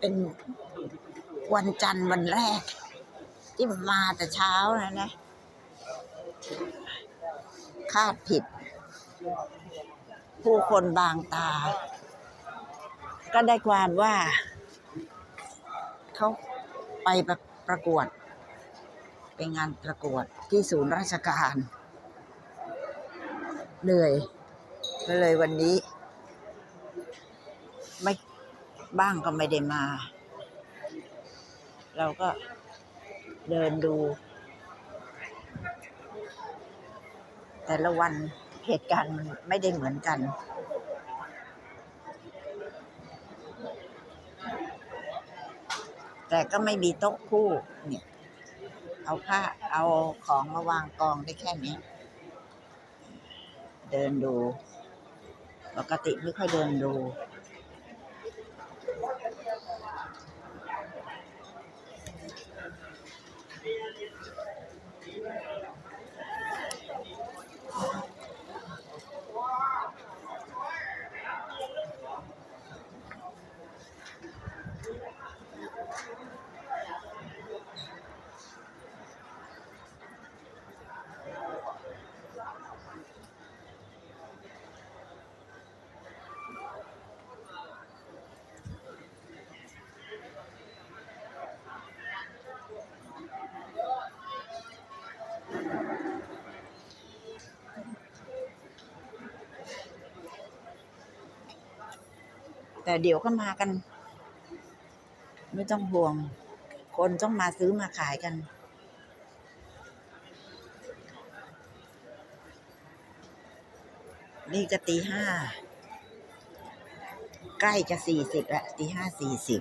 เป็นวันจันทร์วันแรก ที่มาแต่เช้านะนะคาดผิด ผู้คนบางตา ก็ได้ความว่า เขาไปประประกวด เป็นงานประกวดที่ศูนย์ราชการเหนื่อยก็เลยวันนี้ ไม่ บ้างก็ไม่ได้มา เราก็เดินดู แต่ละวันเหตุการณ์มันไม่ได้เหมือนกัน แต่ก็ไม่มีโต๊ะคู่เนี่ย เอาผ้าเอาของมาวางกองได้แค่เนี้ยเดินดู ปกติไม่ค่อยเดินดู แต่เดี๋ยวก็มากัน ไม่ต้องห่วง คนต้องมาซื้อมาขายกัน นี่ก็ตีห้า ใกล้จะสี่สิบแล้วตีห้าสี่สิบ